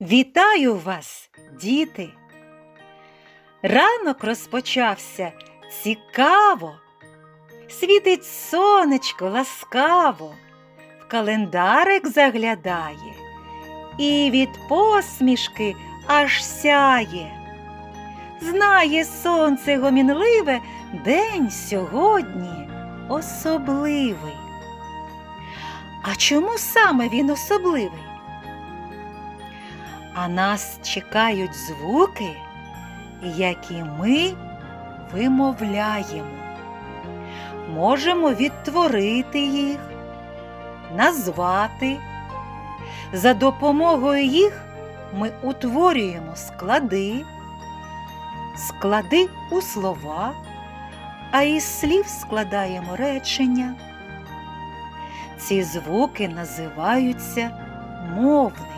Вітаю вас, діти! Ранок розпочався цікаво. Світить сонечко ласкаво, в календарик заглядає, і від посмішки аж сяє. Знає сонце гомінливе, день сьогодні особливий. А чому саме він особливий? А нас чекають звуки, які ми вимовляємо. Можемо відтворити їх, назвати. За допомогою їх ми утворюємо склади, склади у слова, а із слів складаємо речення. Ці звуки називаються мовними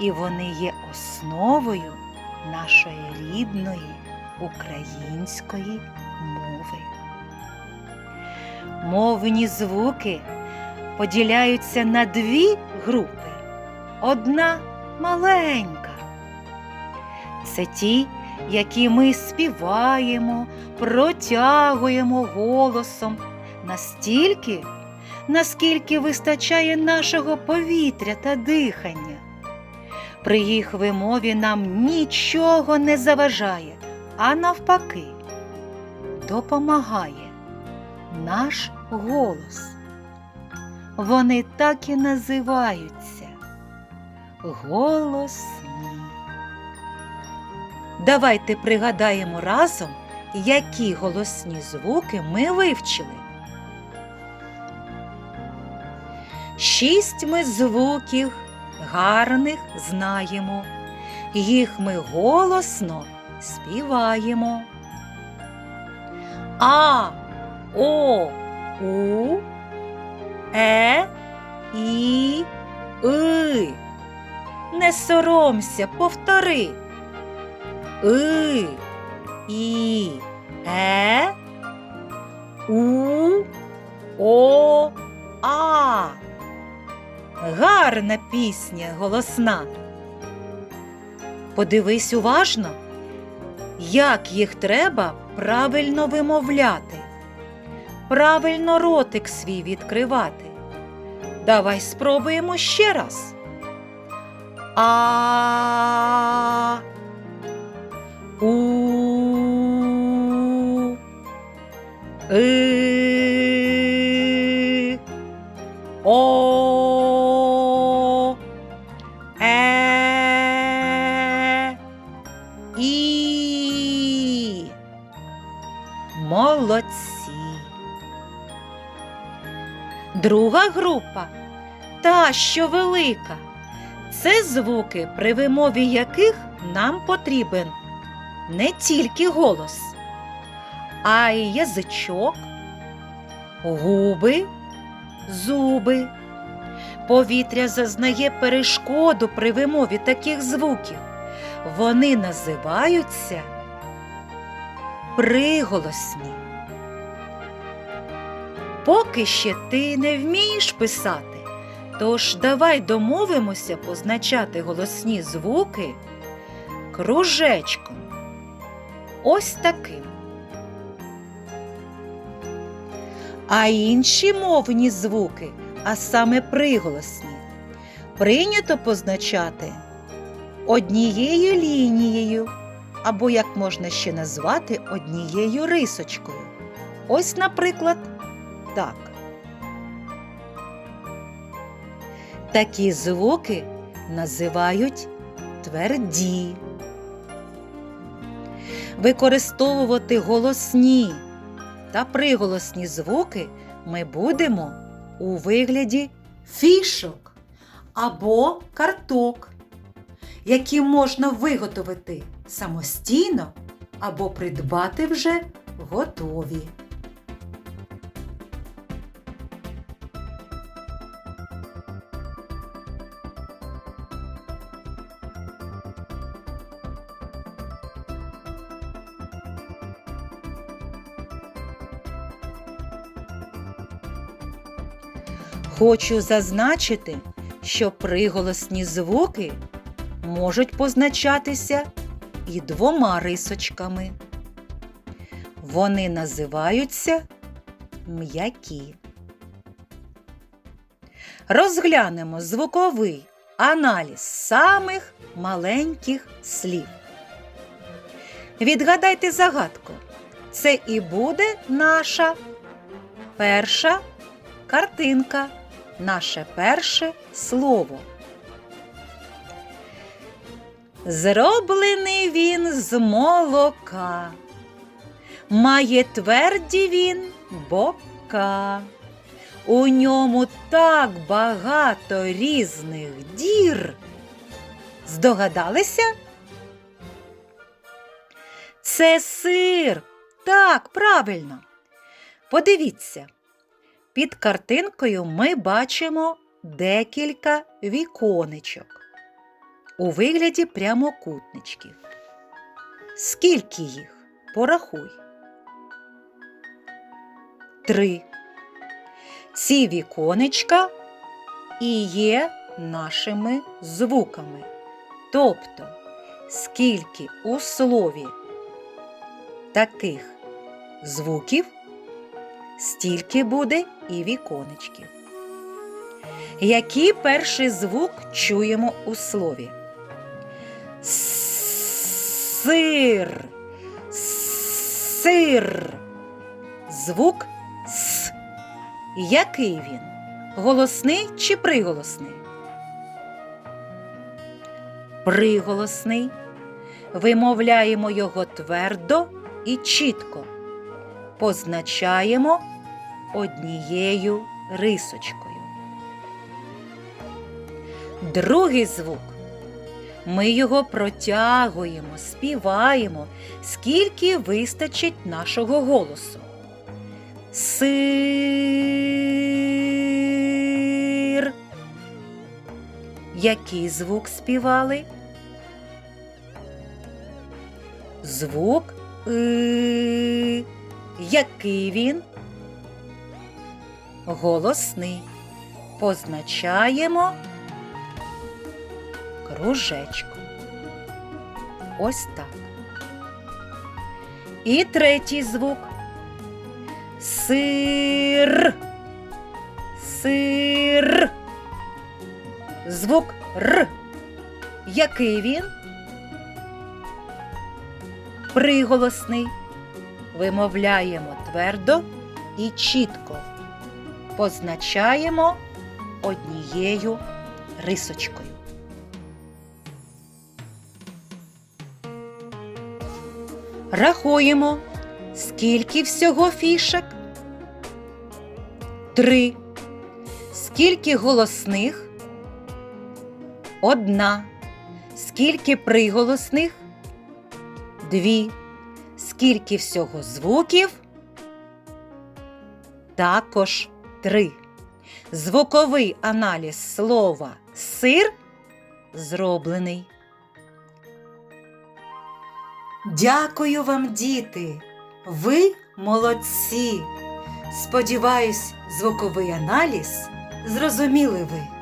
і вони є основою нашої рідної української мови. Мовні звуки поділяються на дві групи. Одна маленька. Це ті, які ми співаємо, протягуємо голосом настільки, наскільки вистачає нашого повітря та дихання. При їх вимові нам нічого не заважає, а навпаки, допомагає наш голос. Вони так і називаються голосні. Давайте пригадаємо разом, які голосні звуки ми вивчили. Шість ми звуків гарних знаємо, їх ми голосно співаємо. А, О, У, Е, І, И. Не соромся, повтори. И, І, Е, У, О, А. Гарна пісня голосна. Подивись уважно, як їх треба правильно вимовляти, правильно ротик свій відкривати. Давай спробуємо ще раз. А у Молодці. Друга група та, що велика. Це звуки, при вимові яких нам потрібен не тільки голос, а й язичок, губи, зуби. Повітря зазнає перешкоду при вимові таких звуків. Вони називаються приголосні. Поки ще ти не вмієш писати, тож давай домовимося позначати голосні звуки кружечком. Ось таким. А інші мовні звуки, а саме приголосні, прийнято позначати однією лінією, або, як можна ще назвати, однією рисочкою. Ось, наприклад, так. Такі звуки називають тверді. Використовувати голосні та приголосні звуки ми будемо у вигляді фішок або карток, які можна виготовити самостійно або придбати вже готові. Хочу зазначити, що приголосні звуки можуть позначатися і двома рисочками. Вони називаються м'які. Розглянемо звуковий аналіз самих маленьких слів. Відгадайте загадку. Це і буде наша перша картинка, наше перше слово. Зроблений він з молока. Має тверді він бока. У ньому так багато різних дір. Здогадалися? Це сир. Так, правильно. Подивіться. Під картинкою ми бачимо декілька віконечок у вигляді прямокутничків. Скільки їх? Порахуй. Три. Ці віконечка і є нашими звуками. Тобто, скільки у слові таких звуків, стільки буде і віконечків. Який перший звук чуємо у слові? Сир. Сир. Звук С. Який він? Голосний чи приголосний? Приголосний. Вимовляємо його твердо і чітко. Позначаємо однією рисочкою. Другий звук. Ми його протягуємо, співаємо, скільки вистачить нашого голосу. Сир. Який звук співали? Звук и. Який він? Голосний. Позначаємо кружечком. Ось так. І третій звук. Сир. Сир. Звук Р. Який він? Приголосний. Вимовляємо твердо і чітко. Позначаємо однією рисочкою. Рахуємо, скільки всього фішек? Три. Скільки голосних? Одна. Скільки приголосних? Дві. Скільки всього звуків? Також три. Звуковий аналіз слова сир зроблений. Дякую вам, діти! Ви молодці! Сподіваюсь, звуковий аналіз зрозуміли ви.